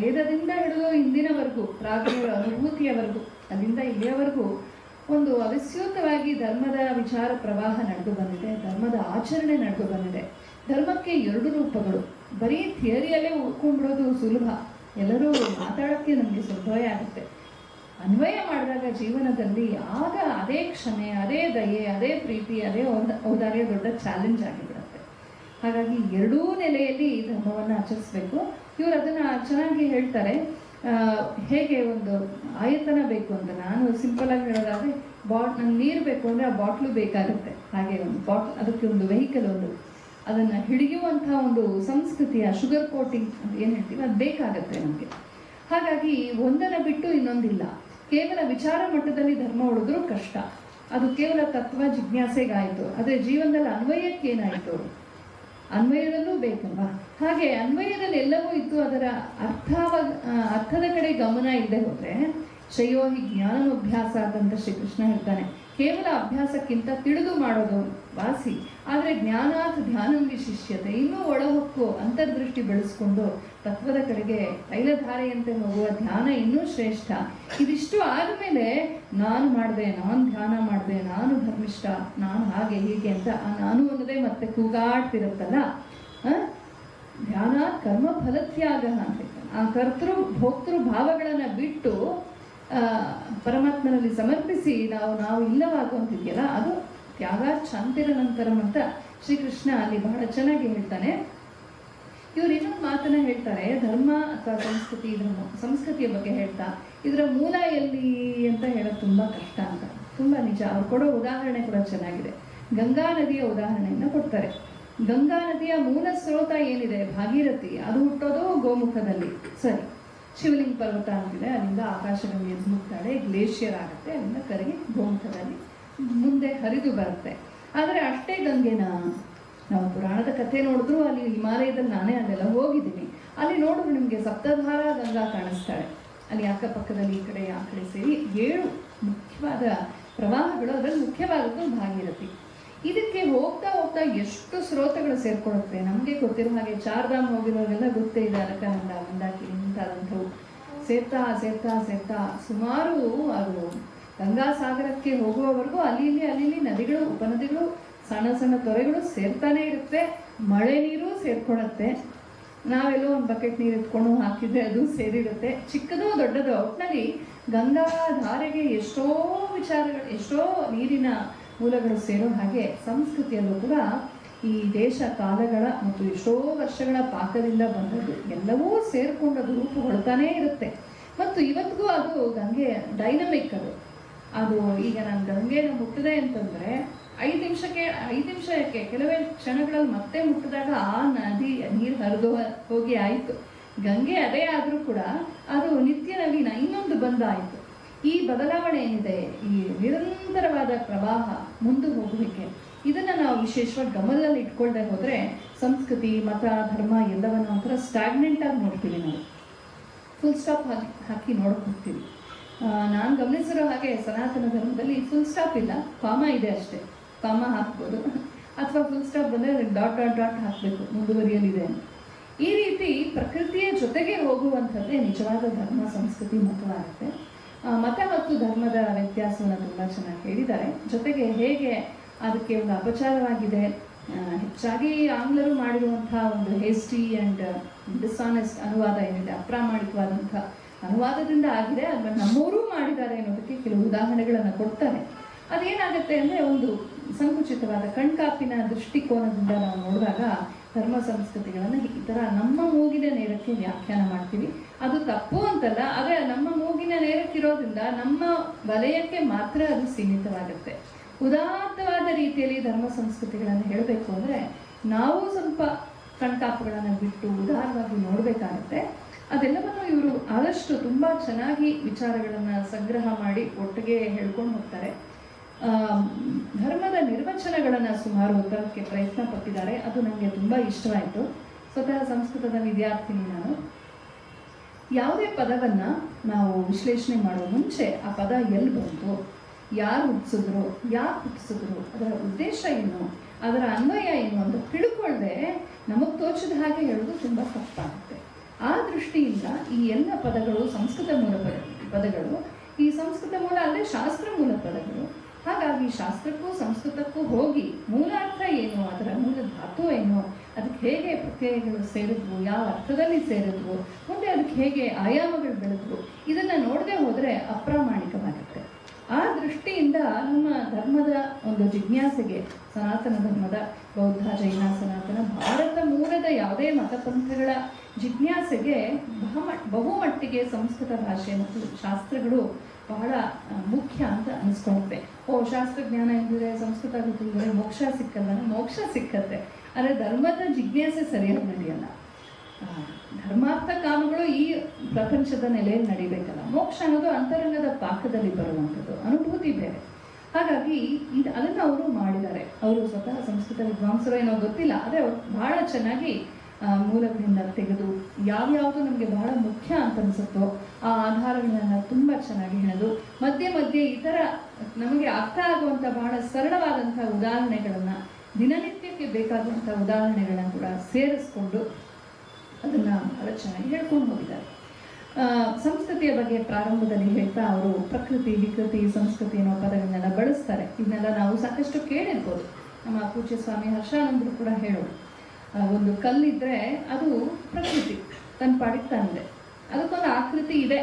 ವೇದದಿಂದ ಹಿಡಿದು ಇಂದಿನವರೆಗೂ ಪ್ರಾಜ್ಞರ ಅನುಭೂತಿಯವರೆಗೂ ಅಲ್ಲಿಂದ ಇಲ್ಲಿಯವರೆಗೂ ಒಂದು ಅವಿಸ್ಯೂತವಾಗಿ ಧರ್ಮದ ವಿಚಾರ ಪ್ರವಾಹ ನಡೆದು ಬಂದಿದೆ, ಧರ್ಮದ ಆಚರಣೆ ನಡೆದು ಬಂದಿದೆ. ಧರ್ಮಕ್ಕೆ ಎರಡು ರೂಪಗಳು. ಬರೀ ಥಿಯರಿಯಲ್ಲೇ ಉಳ್ಕೊಂಡ್ಬಿಡೋದು ಸುಲಭ. ಎಲ್ಲರೂ ಮಾತಾಡೋಕ್ಕೆ ನಮಗೆ ಸುಲಭವೇ ಆಗುತ್ತೆ. ಅನ್ವಯ ಮಾಡಿದಾಗ ಜೀವನದಲ್ಲಿ ಆಗ ಅದೇ ಕ್ಷಮೆ, ಅದೇ ದಯೆ, ಅದೇ ಪ್ರೀತಿ, ಅದೇ ಔದ- ಔದಾರ್ಯ ದೊಡ್ಡ ಚಾಲೆಂಜ್ ಆಗಿಬಿಡುತ್ತೆ. ಹಾಗಾಗಿ ಎರಡೂ ನೆಲೆಯಲ್ಲಿ ಧರ್ಮವನ್ನು ಆಚರಿಸ್ಬೇಕು. ಇವರು ಅದನ್ನ ಚೆನ್ನಾಗಿ ಹೇಳ್ತಾರೆ. ಆ, ಹೇಗೆ ಒಂದು ಆಯತನ ಬೇಕು ಅಂತ ನಾನು ಸಿಂಪಲ್ ಆಗಿ ಹೇಳೋದಾದ್ರೆ ಬಾಟ್ ನಂಗೆ ನೀರು ಬೇಕು ಅಂದ್ರೆ ಆ ಬಾಟ್ಲು ಬೇಕಾಗುತ್ತೆ. ಹಾಗೆ ಒಂದು ಬಾಟ್ ಅದಕ್ಕೆ ಒಂದು ವೆಹಿಕಲ್ ಒಂದು. ಅದನ್ನ ಹಿಡಿಯುವಂತಹ ಒಂದು ಸಂಸ್ಕೃತಿಯ ಶುಗರ್ ಕೋಟಿಂಗ್ ಅಂತ ಏನು ಹೇಳ್ತೀವಿ? ಅದು ಬೇಕಾಗತ್ತೆ ನಮಗೆ. ಹಾಗಾಗಿ ಒಂದನ್ನ ಬಿಟ್ಟು ಇನ್ನೊಂದಿಲ್ಲ. ಕೇವಲ ವಿಚಾರ ಮಟ್ಟದಲ್ಲಿ ಧರ್ಮ ಉಳಿದ್ರೂ ಕಷ್ಟ. ಅದು ಕೇವಲ ತತ್ವ ಜಿಜ್ಞಾಸೆಗಾಯಿತು. ಆದರೆ ಜೀವನದಲ್ಲಿ ಅನ್ವಯಕ್ಕೆ ಏನಾಯಿತು? ಅನ್ವಯದಲ್ಲೂ ಬೇಕಲ್ವಾ? ಹಾಗೆ ಅನ್ವಯದಲ್ಲಿ ಎಲ್ಲವೂ ಇದ್ದು ಅದರ ಅರ್ಥವ ಅರ್ಥದ ಕಡೆ ಗಮನ ಇಲ್ಲದೆ ಹೋದರೆ ಶ್ರೇಯೋ ಹಿ ಜ್ಞಾನಮಭ್ಯಾಸ ಅಂತ ಶ್ರೀಕೃಷ್ಣ ಹೇಳ್ತಾನೆ. ಕೇವಲ ಅಭ್ಯಾಸಕ್ಕಿಂತ ತಿಳಿದು ಮಾಡೋದು ವಾಸಿ. ಆದರೆ ಜ್ಞಾನಾತ್ ಧ್ಯಾನಂ ವಿಶಿಷ್ಯತೆ ಇನ್ನೂ ಒಳಹೊಕ್ಕು ಅಂತರ್ದೃಷ್ಟಿ ಬೆಳೆಸ್ಕೊಂಡು ತತ್ವದ ಕಡೆಗೆ ತೈಲಧಾರೆಯಂತೆ ಹೋಗುವ ಧ್ಯಾನ ಇನ್ನೂ ಶ್ರೇಷ್ಠ. ಇದಿಷ್ಟು ಆದಮೇಲೆ ನಾನು ಮಾಡಿದೆ, ನಾನು ಧ್ಯಾನ ಮಾಡಿದೆ, ನಾನು ಧರ್ಮಿಷ್ಠ, ನಾನು ಹಾಗೆ ಹೀಗೆ ಅಂತ ಆ ನಾನು ಅನ್ನೋದೇ ಮತ್ತೆ ಕೂಗಾಡ್ತಿರುತ್ತಲ್ಲ? ಧ್ಯಾನ ಕರ್ಮ ಫಲತ್ಯಾಗ ಅಂತ ಆ ಕರ್ತೃ, ಭೋಕ್ತೃ ಭಾವಗಳನ್ನು ಬಿಟ್ಟು ಪರಮಾತ್ಮನಲ್ಲಿ ಸಮರ್ಪಿಸಿ ನಾವು ನಾವು ಇಲ್ಲವಾಗುವಂತಿದೆಯಲ್ಲ, ಅದು ತ್ಯಾಗ ಶಾಂತಿರ ನಂತರ ಅಂತ ಶ್ರೀಕೃಷ್ಣ ಅಲ್ಲಿ ಬಹಳ ಚೆನ್ನಾಗಿ ಹೇಳ್ತಾನೆ. ಇವರು ಇನ್ನೊಂದು ಮಾತನ್ನ ಹೇಳ್ತಾರೆ, ಧರ್ಮ ಅಥವಾ ಸಂಸ್ಕೃತಿ ಇದರ ಮೂ- ಸಂಸ್ಕೃತಿಯ ಬಗ್ಗೆ ಹೇಳ್ತಾ, ಇದರ ಮೂಲ ಎಲ್ಲಿ ಅಂತ ಹೇಳೋದು ತುಂಬಾ ಕಷ್ಟ ಅಂತ, ತುಂಬಾ ನಿಜ. ಅವ್ರು ಕೊಡೋ ಉದಾಹರಣೆ ಕೂಡ ಚೆನ್ನಾಗಿದೆ. ಗಂಗಾ ನದಿಯ ಉದಾಹರಣೆಯನ್ನು ಕೊಡ್ತಾರೆ. ಗಂಗಾ ನದಿಯ ಮೂಲ ಸ್ರೋತ ಏನಿದೆ? ಭಾಗೀರಥಿ. ಅದು ಹುಟ್ಟೋದು ಗೋಮುಖದಲ್ಲಿ. ಸರಿ. ಶಿವಲಿಂಗ ಪರ್ವತ ಅಂತಿದೆ ಅಲ್ಲಿಂದ ಆಕಾಶಗಂಗೆ ಧುಮುಕ್ತಾಳೆ ಗ್ಲೇಷಿಯರ್ ಆಗುತ್ತೆ. ಅಲ್ಲಿಂದ ಕರಗಿ ಗೋಮುಖದಲ್ಲಿ ಮುಂದೆ ಹರಿದು ಬರುತ್ತೆ. ಆದರೆ ಅಷ್ಟೇ ಗಂಗೆನ ನಾವು ಪುರಾಣದ ಕಥೆ ನೋಡಿದ್ರು ಅಲ್ಲಿ ಹಿಮಾಲಯದಲ್ಲಿ ನಾನೇ ಅದೆಲ್ಲ ಹೋಗಿದ್ದೀನಿ. ಅಲ್ಲಿ ನೋಡಿದ್ರು ನಿಮಗೆ ಸಪ್ತಧಾರ ಗಂಗಾ ಕಾಣಿಸ್ತಾಳೆ. ಅಲ್ಲಿ ಅಕ್ಕಪಕ್ಕದಲ್ಲಿ ಈ ಕಡೆ, ಆ ಕಡೆ ಸೇರಿ ಏಳು ಮುಖ್ಯವಾದ ಪ್ರವಾಹಗಳು. ಅದರಲ್ಲಿ ಮುಖ್ಯವಾದದ್ದು ಭಾಗೀರಥಿ. ಇದಕ್ಕೆ ಹೋಗ್ತಾ ಹೋಗ್ತಾ ಎಷ್ಟು ಸ್ರೋತಗಳು ಸೇರ್ಕೊಳ್ಳುತ್ತೆ ನಮಗೆ ಗೊತ್ತಿರೋ ಹಾಗೆ ಚಾರ್ಧಾಮ್ ಹೋಗಿರೋರೆಲ್ಲ ಗೊತ್ತೇ ಇದೆ. ಅಲಕನಂದ ಮಂದಾಕಿ ಮುಂತಾದಂಥವು ಸೇರ್ತಾ ಸೇರ್ತಾ ಸೇರ್ತಾ ಸುಮಾರು ಅದು ಗಂಗಾ ಸಾಗರಕ್ಕೆ ಹೋಗುವವರೆಗೂ ಅಲ್ಲಿ ಇಲ್ಲಿ ಅಲ್ಲಿ ಇಲ್ಲಿ ನದಿಗಳು, ಉಪನದಿಗಳು, ಸಣ್ಣ ಸಣ್ಣ ತೊರೆಗಳು ಸೇರ್ತಾನೆ ಇರುತ್ತೆ. ಮಳೆ ನೀರು ಸೇರ್ಕೊಳತ್ತೆ. ನಾವೆಲ್ಲೋ ಒಂದು ಬಕೆಟ್ ನೀರು ಎತ್ಕೊಂಡು ಹಾಕಿದ್ರೆ ಅದು ಸೇರಿರುತ್ತೆ. ಚಿಕ್ಕದೋ, ದೊಡ್ಡದೋ ಒಟ್ಟಿನಲ್ಲಿ ಗಂಗಾ ಧಾರೆಗೆ ಎಷ್ಟೋ ವಿಚಾರಗಳು, ಎಷ್ಟೋ ನೀರಿನ ಮೂಲಗಳು ಸೇರೋ ಹಾಗೆ ಸಂಸ್ಕೃತಿಯಲ್ಲೂ ಕೂಡ ಈ ದೇಶ ಕಾಲಗಳ ಮತ್ತು ಎಷ್ಟೋ ವರ್ಷಗಳ ಪಾಕದಿಂದ ಬಂದದ್ದು ಎಲ್ಲವೂ ಸೇರಿಕೊಂಡ ರೂಪು ಹೊಡ್ತಾನೇ ಇರುತ್ತೆ. ಮತ್ತು ಇವತ್ತಿಗೂ ಅದು ಗಂಗೆ ಡೈನಮಿಕ್ ಅದು. ಅದು ಈಗ ನಾನು ಗಂಗೆನ ಮುಟ್ಟಿದೆ ಅಂತಂದರೆ ಐದು ನಿಮಿಷಕ್ಕೆ ಐದು ನಿಮಿಷಕ್ಕೆ ಕೆಲವೇ ಕ್ಷಣಗಳಲ್ಲಿ ಮತ್ತೆ ಮುಟ್ಟಿದಾಗ ಆ ನದಿ, ನೀರು ಹರಿದು ಹೋಗಿ ಆಯಿತು. ಗಂಗೆ ಅದೇ ಆದರೂ ಕೂಡ ಅದು ನಿತ್ಯ ನವೀನ ಇನ್ನೊಂದು ಬಂದ ಆಯಿತು ಈ ಬದಲಾವಣೆ ಏನಿದೆ? ಈ ನಿರಂತರವಾದ ಪ್ರವಾಹ ಮುಂದೆ ಹೋಗಲಿಕ್ಕೆ. ಇದನ್ನ ನಾವು ವಿಶೇಷವಾಗಿ ಗಮನದಲ್ಲಿ ಇಟ್ಕೊಳ್ದೆ ಹೋದರೆ ಸಂಸ್ಕೃತಿ, ಮತ, ಧರ್ಮ ಎಲ್ಲವನ್ನು ಒಂಥರ ಸ್ಟಾಗ್ನೆಂಟ್ ಆಗಿ ನೋಡ್ತೀವಿ ನಾವು. ಫುಲ್ ಸ್ಟಾಪ್ ಹಾಕಿ ಹಾಕಿ ನೋಡಕ್ ಹೋಗ್ತೀವಿ. ನಾನು ಗಮನಿಸಿರೋ ಹಾಗೆ ಸನಾತನ ಧರ್ಮದಲ್ಲಿ ಫುಲ್ ಸ್ಟಾಪ್ ಇಲ್ಲ. ಕಾಮ ಇದೆ ಅಷ್ಟೇ. ಕಾಮ ಹಾಕ್ಬೋದು. ಅಥವಾ ಫುಲ್ ಸ್ಟಾಪ್ ಬಂದರೆ ಡಾಟ್ ಡಾಟ್ ಡಾಟ್ ಹಾಕಬೇಕು. ಮುಂದುವರಿಯಲಿದೆ ಅಂತ. ಈ ರೀತಿ ಪ್ರಕೃತಿಯ ಜೊತೆಗೆ ಹೋಗುವಂಥದ್ದೇ ನಿಜವಾದ ಧರ್ಮ, ಸಂಸ್ಕೃತಿ ಮತವಾಗುತ್ತೆ ಮತ ಮತ್ತು ಧರ್ಮದ ವ್ಯತ್ಯಾಸವನ್ನು ತುಂಬ ಚೆನ್ನಾಗಿ ಹೇಳಿದ್ದಾರೆ. ಜೊತೆಗೆ ಹೇಗೆ ಅದಕ್ಕೆ ಒಂದು ಅಪಚಾರವಾಗಿದೆ. ಹೆಚ್ಚಾಗಿ ಆಂಗ್ಲರು ಮಾಡಿರುವಂತಹ ಒಂದು ಹೇಸ್ಟಿ ಆ್ಯಂಡ್ ಡಿಸಾನೆಸ್ಟ್ ಅನುವಾದ ಏನಿದೆ, ಅಪ್ರಾಮಾಣಿಕವಾದಂಥ ಅನುವಾದದಿಂದ ಆಗಿದೆ. ಅದನ್ನು ನಮ್ಮವರು ಮಾಡಿದ್ದಾರೆ ಅನ್ನೋದಕ್ಕೆ ಕೆಲವು ಉದಾಹರಣೆಗಳನ್ನು ಕೊಡ್ತಾರೆ. ಅದೇನಾಗುತ್ತೆ ಅಂದರೆ ಒಂದು ಸಂಕುಚಿತವಾದ ಕಣ್ಕಾಪಿನ ದೃಷ್ಟಿಕೋನದಿಂದ ನಾವು ನೋಡಿದಾಗ ಧರ್ಮ ಸಂಸ್ಕೃತಿಗಳನ್ನು ಈ ಥರ ನಮ್ಮ ಮೂಗಿನ ನೇರಕ್ಕೆ ವ್ಯಾಖ್ಯಾನ ಮಾಡ್ತೀವಿ. ಅದು ತಪ್ಪು ಅಂತಲ್ಲ, ಆದರೆ ನಮ್ಮ ಮೂಗಿನ ನೇರಕ್ಕಿರೋದ್ರಿಂದ ನಮ್ಮ ವಲಯಕ್ಕೆ ಮಾತ್ರ ಅದು ಸೀಮಿತವಾಗುತ್ತೆ. ಉದಾತ್ತವಾದ ರೀತಿಯಲ್ಲಿ ಧರ್ಮ ಸಂಸ್ಕೃತಿಗಳನ್ನು ಹೇಳಬೇಕು ಅಂದರೆ ನಾವು ಸ್ವಲ್ಪ ಕಣ್ಕಾಪುಗಳನ್ನು ಬಿಟ್ಟು ಉದಾರವಾಗಿ ನೋಡಬೇಕಾಗತ್ತೆ. ಅದೆಲ್ಲವನ್ನು ಇವರು ಆದಷ್ಟು ತುಂಬ ಚೆನ್ನಾಗಿ ವಿಚಾರಗಳನ್ನು ಸಂಗ್ರಹ ಮಾಡಿ ಒಟ್ಟಿಗೆ ಹೇಳ್ಕೊಂಡು ಹೋಗ್ತಾರೆ. ಧರ್ಮದ ನಿರ್ವಚನಗಳನ್ನು ಸುಮಾರು ಓದೋಕ್ಕೆ ಪ್ರಯತ್ನ ಪಟ್ಟಿದ್ದಾರೆ. ಅದು ನನಗೆ ತುಂಬ ಇಷ್ಟವಾಯಿತು. ಸ್ವತಃ ಸಂಸ್ಕೃತದ ವಿದ್ಯಾರ್ಥಿನಿ ನಾನು. ಯಾವುದೇ ಪದವನ್ನು ನಾವು ವಿಶ್ಲೇಷಣೆ ಮಾಡುವ ಮುಂಚೆ ಆ ಪದ ಎಲ್ಲಿ ಬಂತು? ಯಾರು ಹುಟ್ಟಿಸಿದ್ರು ಯಾಕೆ ಹುಟ್ಟಿಸಿದ್ರು ಅದರ ಉದ್ದೇಶ ಏನು, ಅದರ ಅನ್ವಯ ಏನು ಅಂತ ತಿಳ್ಕೊಳ್ಳದೆ ನಮಗೆ ತೋಚಿದ ಹಾಗೆ ಹೇಳೋದು ತುಂಬ ತಪ್ಪಾಗುತ್ತೆ. ಆ ದೃಷ್ಟಿಯಿಂದ ಈ ಎಲ್ಲ ಪದಗಳು ಸಂಸ್ಕೃತ ಮೂಲ ಪದ ಪದಗಳು, ಈ ಸಂಸ್ಕೃತ ಮೂಲ ಅಲ್ಲದೆ ಶಾಸ್ತ್ರ ಮೂಲ ಪದಗಳು, ಹಾಗಾಗಿ ಶಾಸ್ತ್ರಕ್ಕೂ ಸಂಸ್ಕೃತಕ್ಕೂ ಹೋಗಿ ಮೂಲಾರ್ಥ ಏನು, ಅದರ ಮೂಲ ಧಾತು ಏನು, ಅದಕ್ಕೆ ಹೇಗೆ ಪ್ರತ್ಯಯಗಳು ಸೇರಿದ್ವು, ಯಾವ ಅರ್ಥದಲ್ಲಿ ಸೇರಿದ್ವು, ಮುಂದೆ ಅದಕ್ಕೆ ಹೇಗೆ ಆಯಾಮಗಳು ಬೆಳೆದ್ವು, ಇದನ್ನ ನೋಡದೆ ಹೋದರೆ ಅಪ್ರಾಮಾಣಿಕವಾಗುತ್ತೆ ಆ ದೃಷ್ಟಿಯಿಂದ ನಮ್ಮ ಧರ್ಮದ ಒಂದು ಜಿಜ್ಞಾಸೆಗೆ, ಸನಾತನ ಧರ್ಮದ ಬೌದ್ಧ, ಜೈನ, ಸನಾತನ, ಭಾರತ ಮೂಲದ ಯಾವುದೇ ಮತಪಂಥಗಳ ಜಿಜ್ಞಾಸೆಗೆ ಬಹಮ, ಬಹುಮಟ್ಟಿಗೆ ಸಂಸ್ಕೃತ ಭಾಷೆ ಮತ್ತು ಶಾಸ್ತ್ರಗಳು ಬಹಳ ಮುಖ್ಯ ಅಂತ ಅನಿಸ್ಕೊಳುತ್ತೆ. ಓ, ಶಾಸ್ತ್ರಜ್ಞಾನ ಇದ್ದರೆ ಸಂಸ್ಕೃತ ಗೊತ್ತಿದ್ದರೆ ಮೋಕ್ಷ ಸಿಕ್ಕಲ್ಲ, ಮೋಕ್ಷ ಸಿಕ್ಕತ್ತೆ. ಆದರೆ ಧರ್ಮದ ಜಿಜ್ಞಾಸೆ ಸರಿಯಾಗಿ ನಡೆಯಲ್ಲ. ಧರ್ಮಾರ್ಥ ಕಾಮಗಳು ಈ ಪ್ರಪಂಚದ ನೆಲೆಯಲ್ಲಿ ನಡಿಬೇಕಲ್ಲ. ಮೋಕ್ಷ ಅನ್ನೋದು ಅಂತರಂಗದ ಪಾಕದಲ್ಲಿ ಬರುವಂಥದ್ದು. ಅನುಭೂತಿ ಬೇರೆ. ಹಾಗಾಗಿ ಇದು ಅದನ್ನು ಅವರು ಮಾಡಿದ್ದಾರೆ. ಅವರು ಸ್ವತಃ ಸಂಸ್ಕೃತ ವಿದ್ವಾಂಸರು ಏನೋ ಗೊತ್ತಿಲ್ಲ, ಆದರೆ ಬಹಳ ಚೆನ್ನಾಗಿ ಮೂಲದಿಂದ ತೆಗೆದು ಯಾವ್ಯಾವುದು ನಮಗೆ ಬಹಳ ಮುಖ್ಯ ಅಂತ ಅನಿಸುತ್ತೋ ಆ ಆಧಾರಗಳನ್ನು ತುಂಬ ಚೆನ್ನಾಗಿ ಹೇಳೋದು ಮಧ್ಯೆ ಮಧ್ಯೆ ಇತರ ನಮಗೆ ಅರ್ಥ ಆಗುವಂಥ ಬಹಳ ಸರಳವಾದಂಥ ಉದಾಹರಣೆಗಳನ್ನು ದಿನನಿತ್ಯಕ್ಕೆ ಬೇಕಾಗುವಂಥ ಉದಾಹರಣೆಗಳನ್ನು ಕೂಡ ಸೇರಿಸ್ಕೊಂಡು ಅದನ್ನ ಚೆನ್ನಾಗಿ ಹೇಳ್ಕೊಂಡು ಹೋಗಿದ್ದಾರೆ. ಸಂಸ್ಕೃತಿಯ ಬಗ್ಗೆ ಪ್ರಾರಂಭದಲ್ಲಿ ಹೇಳ್ತಾ ಅವರು, ಪ್ರಕೃತಿ, ವಿಕೃತಿ, ಸಂಸ್ಕೃತಿ ಅನ್ನೋ ಪದಗಳನ್ನೆಲ್ಲ ಬಳಸ್ತಾರೆ. ಇದನ್ನೆಲ್ಲ ನಾವು ಸಾಕಷ್ಟು ಕೇಳಿರ್ಬೋದು. ನಮ್ಮ ಪೂಜ್ಯ ಸ್ವಾಮಿ ಹರ್ಷಾನಂದರು ಕೂಡ ಹೇಳೋರು. ಒಂದು ಕಲ್ಲಿದ್ರೆ ಅದು ಪ್ರಕೃತಿ, ತನ್ನ ಪಾಡಿಗೆ ತಂದೆ ಅದಕ್ಕೊಂದು ಆಕೃತಿ ಇದೆ.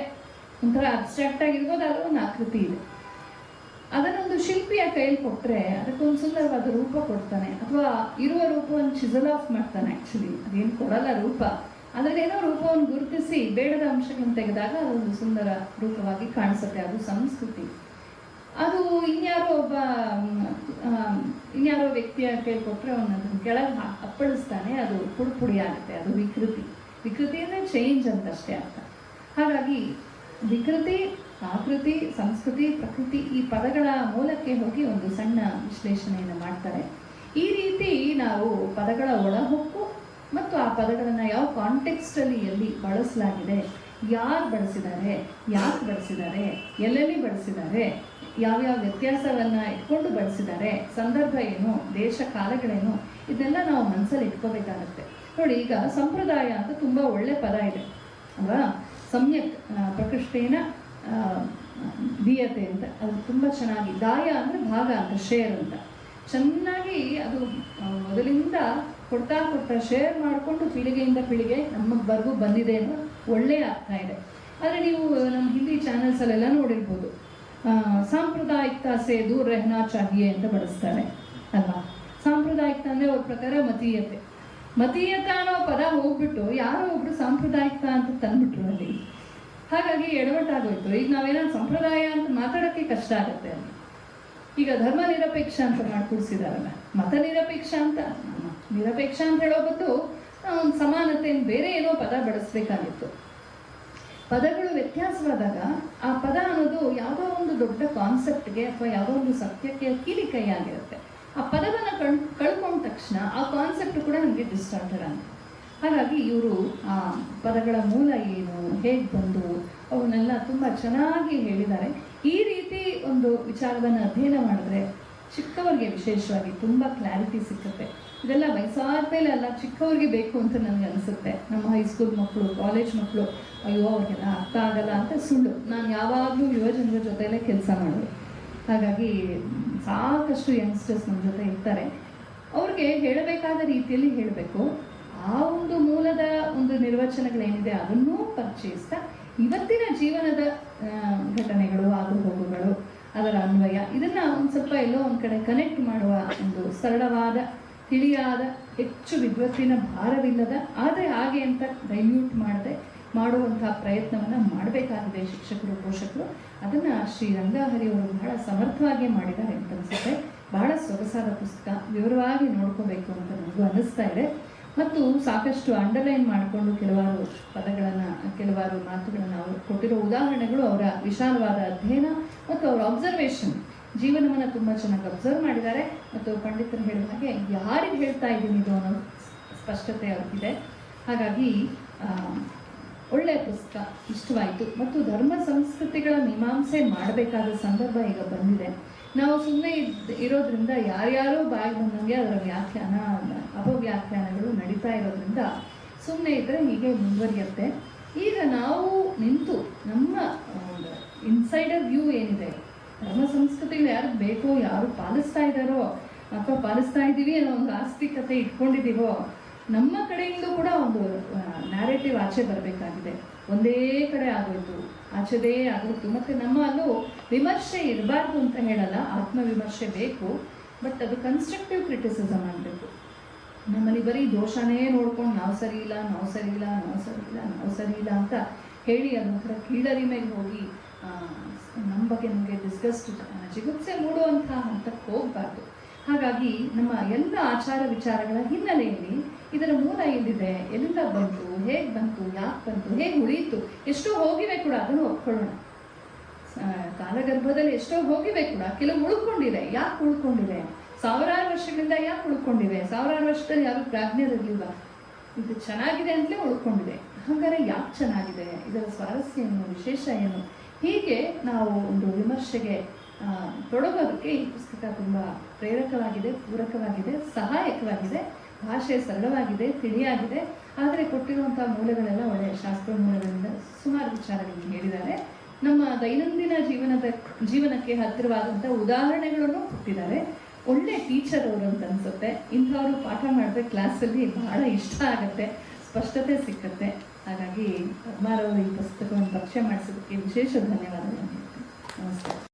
ಒಂಥರ ಅಬ್ಸ್ಟ್ರಾಕ್ಟ್ ಆಗಿರ್ಬೋದು ಅದರ ಒಂದು ಆಕೃತಿ ಇದೆ. ಅದನ್ನೊಂದು ಶಿಲ್ಪಿಯ ಕೈಯಲ್ಲಿ ಕೊಟ್ಟರೆ ಅದಕ್ಕೊಂದು ಸುಂದರವಾದ ರೂಪ ಕೊಡ್ತಾನೆ. ಅಥವಾ ಇರುವ ರೂಪವನ್ನು ಚಿಸಲ್ ಆಫ್ ಮಾಡ್ತಾನೆ ಆ್ಯಕ್ಚುಲಿ ಅದೇನು ಕೊಡಲ್ಲ ರೂಪ. ಅದರಲ್ಲೇನೋ ರೂಪವನ್ನು ಗುರುತಿಸಿ ಬೇಡದ ಅಂಶಗಳನ್ನು ತೆಗೆದಾಗ ಅದೊಂದು ಸುಂದರ ರೂಪವಾಗಿ ಕಾಣಿಸುತ್ತೆ. ಅದು ಸಂಸ್ಕೃತಿ. ಅದು ಇನ್ಯಾರೋ ಒಬ್ಬ ಇನ್ಯಾರೋ ವ್ಯಕ್ತಿಯ ಕೈ ಕೊಟ್ಟರೆ ಅವನು ಅದನ್ನು ಕೆಳಗೆ ಅಪ್ಪಳಿಸ್ತಾನೆ. ಅದು ಪುಡಿ ಆಗುತ್ತೆ, ಅದು ವಿಕೃತಿ. ವಿಕೃತಿ ಅಂದರೆ ಚೇಂಜ್ ಅಂತಷ್ಟೇ ಅರ್ಥ. ಹಾಗಾಗಿ ವಿಕೃತಿ ಆಕೃತಿ, ಸಂಸ್ಕೃತಿ, ಪ್ರಕೃತಿ ಈ ಪದಗಳ ಮೂಲಕ್ಕೆ ಹೋಗಿ ಒಂದು ಸಣ್ಣ ವಿಶ್ಲೇಷಣೆಯನ್ನು ಮಾಡ್ತಾರೆ. ಈ ರೀತಿ ನಾವು ಪದಗಳ ಒಳಹೊಕ್ಕು ಮತ್ತು ಆ ಪದಗಳನ್ನು ಯಾವ ಕಾಂಟೆಕ್ಸ್ಟಲ್ಲಿ ಎಲ್ಲಿ ಬಳಸಲಾಗಿದೆ, ಯಾರು ಬಳಸಿದ್ದಾರೆ ಯಾಕೆ ಬಳಸಿದ್ದಾರೆ ಎಲ್ಲೆಲ್ಲಿ ಬಳಸಿದ್ದಾರೆ ಯಾವ್ಯಾವ ವ್ಯತ್ಯಾಸವನ್ನ ಇಟ್ಕೊಂಡು ಬಳಸಿದ್ದಾರೆ ಸಂದರ್ಭ ಏನು, ದೇಶ, ಕಾಲಗಳೇನು ಇದನ್ನೆಲ್ಲ ನಾವು ಮನಸ್ಸಲ್ಲಿ ಇಟ್ಕೋಬೇಕಾಗತ್ತೆ. ನೋಡಿ, ಈಗ ಸಂಪ್ರದಾಯ ಅಂತ ತುಂಬ ಒಳ್ಳೆ ಪದ ಇದೆ. ಅಲ್ವಾ? ಸಮ್ಯಕ್ ಪ್ರಕೃಷ್ಟೇನ ದೀಯತೆ ಅಂತ. ಅದು ತುಂಬ ಚೆನ್ನಾಗಿ, ದಾಯ ಅಂದರೆ ಭಾಗ ಅಂತ ಶೇರ್ ಅಂತ. ಚೆನ್ನಾಗಿ ಅದು ಮೊದಲಿಂದ ಕೊಡ್ತಾ ಕೊಡ್ತಾ ಶೇರ್ ಮಾಡಿಕೊಂಡು ಪೀಳಿಗೆಯಿಂದ ಪೀಳಿಗೆ ನಮಗ್ವರೆಗೂ ಬಂದಿದೆ ಅನ್ನೋ ಒಳ್ಳೆಯ ಅರ್ಥ ಇದೆ. ಆದರೆ ನೀವು ನಮ್ಮ ಹಿಂದಿ ಚಾನೆಲ್ಸಲ್ಲೆಲ್ಲ ನೋಡಿರ್ಬೋದು. ಸಾಂಪ್ರದಾಯಿಕ ಸೇ ದೂರ ರೆಹನಾ ಚಾಹಿಯೆ ಅಂತ ಬಳಸ್ತಾರೆ ಅಲ್ವಾ? ಸಾಂಪ್ರದಾಯಿಕ ಅಂದರೆ ಅವ್ರ ಪ್ರಕಾರ ಮತೀಯತೆ. ಮತೀಯತ ಅನ್ನೋ ಪದ ಹೋಗ್ಬಿಟ್ಟು ಯಾರೋ ಒಬ್ರು ಸಾಂಪ್ರದಾಯಿಕ ಅಂತ ತಂದ್ಬಿಟ್ರು ಅಲ್ಲಿ. ಹಾಗಾಗಿ ಎಡವಟ್ಟಾಗೋಯ್ತು. ಈಗ ನಾವೇನೋ ಸಂಪ್ರದಾಯ ಅಂತ ಮಾತಾಡೋಕ್ಕೆ ಕಷ್ಟ ಆಗುತ್ತೆ ಅಲ್ಲಿ. ಈಗ ಧರ್ಮ ನಿರಪೇಕ್ಷ ಅಂತ ಮಾಡ್ಕೊಡ್ಸಿದಾರಲ್ಲ ಮತ ನಿರಪೇಕ್ಷ ಅಂತ ನಿರಪೇಕ್ಷ ಅಂತ ಹೇಳೋ ಬದ್ದು ಒಂದು ಸಮಾನತೆ ಬೇರೆ ಏನೋ ಪದ ಬಳಸಬೇಕಾಗಿತ್ತು. ಪದಗಳು ವ್ಯತ್ಯಾಸವಾದಾಗ ಆ ಪದ ಅನ್ನೋದು ಯಾವುದೋ ಒಂದು ದೊಡ್ಡ ಕಾನ್ಸೆಪ್ಟ್ಗೆ ಅಥವಾ ಯಾವುದೋ ಒಂದು ಸತ್ಯಕ್ಕೆ ಕೀಲಿ ಕೈಯಾಗಿರುತ್ತೆ ಆ ಪದವನ್ನು ಕಳ್ ಕಳ್ಕೊಂಡ ತಕ್ಷಣ ಆ ಕಾನ್ಸೆಪ್ಟ್ ಕೂಡ ನಮಗೆ ಡಿಸ್ಟಾರ್ಟರ್ ಆಗುತ್ತೆ. ಹಾಗಾಗಿ ಇವರು, ಆ, ಪದಗಳ ಮೂಲ ಏನು, ಹೇಗೆ ಬಂದು, ಅವನ್ನೆಲ್ಲ ತುಂಬ ಚೆನ್ನಾಗಿ ಹೇಳಿದ್ದಾರೆ. ಈ ರೀತಿ ಒಂದು ವಿಚಾರವನ್ನು ಅಧ್ಯಯನ ಮಾಡಿದ್ರೆ ಚಿಕ್ಕವರಿಗೆ ವಿಶೇಷವಾಗಿ ತುಂಬ ಕ್ಲಾರಿಟಿ ಸಿಕ್ಕುತ್ತೆ. ಇದೆಲ್ಲ ವಯಸ್ಸಾದ ಮೇಲೆ ಅಲ್ಲ, ಚಿಕ್ಕವರಿಗೆ ಬೇಕು ಅಂತ ನನಗೆ ಅನಿಸುತ್ತೆ. ನಮ್ಮ ಹೈಸ್ಕೂಲ್ ಮಕ್ಕಳು ಕಾಲೇಜ್ ಮಕ್ಕಳು ಅಯ್ಯೋ, ಅವ್ರಿಗೆಲ್ಲ ಅರ್ಥ ಆಗಲ್ಲ ಅಂತ ಸುಳ್ಳು. ನಾನು ಯಾವಾಗಲೂ ಯುವಜನರ ಜೊತೆಯಲ್ಲೇ ಕೆಲಸ ಮಾಡೋದು. ಹಾಗಾಗಿ ಸಾಕಷ್ಟು ಯಂಗ್ಸ್ಟರ್ಸ್ ನಮ್ಮ ಜೊತೆ ಇರ್ತಾರೆ. ಅವ್ರಿಗೆ ಹೇಳಬೇಕಾದ ರೀತಿಯಲ್ಲಿ ಹೇಳಬೇಕು. ಆ ಒಂದು ಮೂಲದ ಒಂದು ನಿರ್ವಚನಗಳೇನಿದೆ ಅದನ್ನೂ ಪರಿಚಯಿಸ್ತಾ ಇವತ್ತಿನ ಜೀವನದ ಘಟನೆಗಳು ಆಗು ಹೋಗುಗಳು ಅದರ ಅನ್ವಯ, ಇದನ್ನ ಒಂದು ಸ್ವಲ್ಪ ಎಲ್ಲೋ ಒಂದು ಕಡೆ ಕನೆಕ್ಟ್ ಮಾಡುವ ಒಂದು ಸರಳವಾದ, ತಿಳಿಯಾದ, ಹೆಚ್ಚು ವಿದ್ವತ್ತಿನ ಭಾರವಿಲ್ಲದ, ಆದರೆ ಹಾಗೆ ಅಂತ ಡೈಲ್ಯೂಟ್ ಮಾಡದೆ ಮಾಡುವಂತಹ ಪ್ರಯತ್ನವನ್ನು ಮಾಡಬೇಕಾಗಿದೆ ಶಿಕ್ಷಕರು, ಪೋಷಕರು. ಅದನ್ನ ಶ್ರೀ ರಂಗಹರಿ ಅವರು ಬಹಳ ಸಮರ್ಥವಾಗಿ ಮಾಡಿದ್ದಾರೆ ಅಂತ ಅನ್ಸುತ್ತೆ. ಬಹಳ ಸೊಗಸಾದ ಪುಸ್ತಕ, ವಿವರವಾಗಿ ನೋಡ್ಕೋಬೇಕು ಅಂತ ನನಗೂ ಅನ್ನಿಸ್ತಾ ಇದೆ. ಮತ್ತು ಸಾಕಷ್ಟು ಅಂಡರ್ಲೈನ್ ಮಾಡಿಕೊಂಡು ಕೆಲವಾರು ಪದಗಳನ್ನು, ಕೆಲವಾರು ಮಾತುಗಳನ್ನು ಅವರು ಕೊಟ್ಟಿರೋ ಉದಾಹರಣೆಗಳು ಅವರ ವಿಶಾಲವಾದ ಅಧ್ಯಯನ ಮತ್ತು ಅವರ ಅಬ್ಸರ್ವೇಷನ್ ಜೀವನವನ್ನು ತುಂಬ ಚೆನ್ನಾಗಿ ಅಬ್ಸರ್ವ್ ಮಾಡಿದ್ದಾರೆ ಮತ್ತು ಪಂಡಿತರು ಹೇಳಿದ ಹಾಗೆ ಯಾರಿಗೆ ಹೇಳ್ತಾ ಇದ್ದೀನಿ ಇದು ಅನ್ನೋ ಸ್ಪಷ್ಟತೆ ಅವ್ರಿಗಿದೆ. ಹಾಗಾಗಿ ಒಳ್ಳೆಯ ಪುಸ್ತಕ ಇಷ್ಟವಾಯಿತು. ಮತ್ತು ಧರ್ಮ ಸಂಸ್ಕೃತಿಗಳ ಮೀಮಾಂಸೆ ಮಾಡಬೇಕಾದ ಸಂದರ್ಭ ಈಗ ಬಂದಿದೆ. ನಾವು ಸುಮ್ಮನೆ ಇರೋದ್ರಿಂದ ಯಾರ್ಯಾರೋ ಬಾಯಿ ಬಂದಂಗೆ ಅದರ ವ್ಯಾಖ್ಯಾನ, ಅಪವ್ಯಾಖ್ಯಾನಗಳು ನಡೀತಾ ಇರೋದ್ರಿಂದ ಸುಮ್ಮನೆ ಇದ್ದರೆ ಹೀಗೆ ಮುಂದುವರಿಯುತ್ತೆ. ಈಗ ನಾವು ನಿಂತು ನಮ್ಮ ಇನ್ಸೈಡರ್ ವ್ಯೂ ಏನಿದೆ? ನಮ್ಮ ಸಂಸ್ಕೃತಿಗಳು ಯಾರು ಬೇಕೋ, ಯಾರು ಪಾಲಿಸ್ತಾ ಇದ್ದಾರೋ, ಅಥವಾ ಪಾಲಿಸ್ತಾ ಇದ್ದೀವಿ ಅನ್ನೋ ಒಂದು ಆಸ್ತಿಕತೆ ಇಟ್ಕೊಂಡಿದ್ದೀವೋ ನಮ್ಮ ಕಡೆಯಿಂದ ಕೂಡ ಒಂದು ನ್ಯಾರೇಟಿವ್ ಆಚೆ ಬರಬೇಕಾಗಿದೆ. ಒಂದೇ ಕಡೆ ಆಗೋಯ್ತು, ಆಚೆದೇ ಆಗೋಯ್ತು. ಮತ್ತು ನಮ್ಮ ಅಲ್ಲೂ ವಿಮರ್ಶೆ ಇರಬಾರ್ದು ಅಂತ ಹೇಳಲ್ಲ, ಆತ್ಮವಿಮರ್ಶೆ ಬೇಕು, ಬಟ್ ಅದು ಕನ್ಸ್ಟ್ರಕ್ಟಿವ್ ಕ್ರಿಟಿಸಿಸಮ್ ಆಗಬೇಕು. ನಮ್ಮಲ್ಲಿ ಬರೀ ದೋಷನೇ ನೋಡ್ಕೊಂಡು ನಾವು ಸರಿ ಇಲ್ಲ, ನಾವು ಸರಿ ಇಲ್ಲ, ನಾವು ಸರಿ ಇಲ್ಲ, ನಾವು ಸರಿ ಇಲ್ಲ ಅಂತ ಹೇಳಿ ಅದೊಂಥರ ಕೀಳರಿಮೆಗೆ ಹೋಗಿ ನಮ್ಮ ಬಗ್ಗೆ ನಮಗೆ ಡಿಸ್ಗಸ್ಟ್ ಜಿಗುಪ್ಸೆ ಮೂಡುವಂಥ ಹಂತಕ್ಕೆ ಹೋಗಬಾರ್ದು. ಹಾಗಾಗಿ ನಮ್ಮ ಎಲ್ಲ ಆಚಾರ ವಿಚಾರಗಳ ಹಿನ್ನೆಲೆಯಲ್ಲಿ ಇದರ ಮೂಲ ಎಲ್ಲಿದೆ ಎಲ್ಲಿಂದ ಬಂತು, ಹೇಗೆ ಬಂತು, ಯಾಕೆ ಬಂತು, ಹೇಗೆ ಉಳಿಯಿತು, ಎಷ್ಟೋ ಹೋಗಿವೆ ಕೂಡ ಅದನ್ನು ಒಪ್ಕೊಳ್ಳೋಣ. ಕಾಲಗರ್ಭದಲ್ಲಿ ಎಷ್ಟೋ ಹೋಗಿವೆ ಕೂಡ ಕೆಲವು ಉಳ್ಕೊಂಡಿದೆ. ಯಾಕೆ ಉಳ್ಕೊಂಡಿದೆ? ಸಾವಿರಾರು ವರ್ಷಗಳಿಂದ ಯಾಕೆ ಉಳ್ಕೊಂಡಿವೆ? ಸಾವಿರಾರು ವರ್ಷದಲ್ಲಿ ಯಾರು ಇರಲಿಲ್ಲ ಇದು ಚೆನ್ನಾಗಿದೆ ಅಂತಲೇ ಉಳ್ಕೊಂಡಿದೆ. ಹಾಗಾದ್ರೆ ಯಾಕೆ ಚೆನ್ನಾಗಿದೆ? ಇದರ ಸ್ವಾರಸ್ಯ ಏನು? ವಿಶೇಷ ಏನು? ಹೀಗೆ ನಾವು ಒಂದು ವಿಮರ್ಶೆಗೆ ತೊಡಗೋದಕ್ಕೆ ಈ ಪುಸ್ತಕ ತುಂಬ ಪ್ರೇರಕವಾಗಿದೆ, ಪೂರಕವಾಗಿದೆ, ಸಹಾಯಕವಾಗಿದೆ, ಭಾಷೆ ಸರಳವಾಗಿದೆ, ತಿಳಿಯಾಗಿದೆ. ಆದರೆ ಕೊಟ್ಟಿರುವಂಥ ಮೂಲಗಳೆಲ್ಲ ಒಳ್ಳೆಯ ಶಾಸ್ತ್ರ ಮೂಲಗಳಿಂದ ಸುಮಾರು ವಿಚಾರಗಳನ್ನು ಹೇಳಿದ್ದಾರೆ. ನಮ್ಮ ದೈನಂದಿನ ಜೀವನದ, ಜೀವನಕ್ಕೆ ಹತ್ತಿರವಾದಂಥ ಉದಾಹರಣೆಗಳನ್ನು ಕೊಟ್ಟಿದ್ದಾರೆ. ಒಳ್ಳೆ ಟೀಚರ್ ಅವರು ಅಂತ ಅನ್ಸುತ್ತೆ. ಇಂಥವರು ಪಾಠ ಮಾಡಿದ್ರೆ ಕ್ಲಾಸಲ್ಲಿ ಬಹಳ ಇಷ್ಟ ಆಗುತ್ತೆ, ಸ್ಪಷ್ಟತೆ ಸಿಕ್ಕತ್ತೆ. ಹಾಗಾಗಿ ಪದ್ಮಾರವರು ಈ ಪುಸ್ತಕವನ್ನು ಪರಿಚಯ ಮಾಡಿಸೋದಕ್ಕೆ ವಿಶೇಷ ಧನ್ಯವಾದಗಳನ್ನು ನಮಸ್ಕಾರ.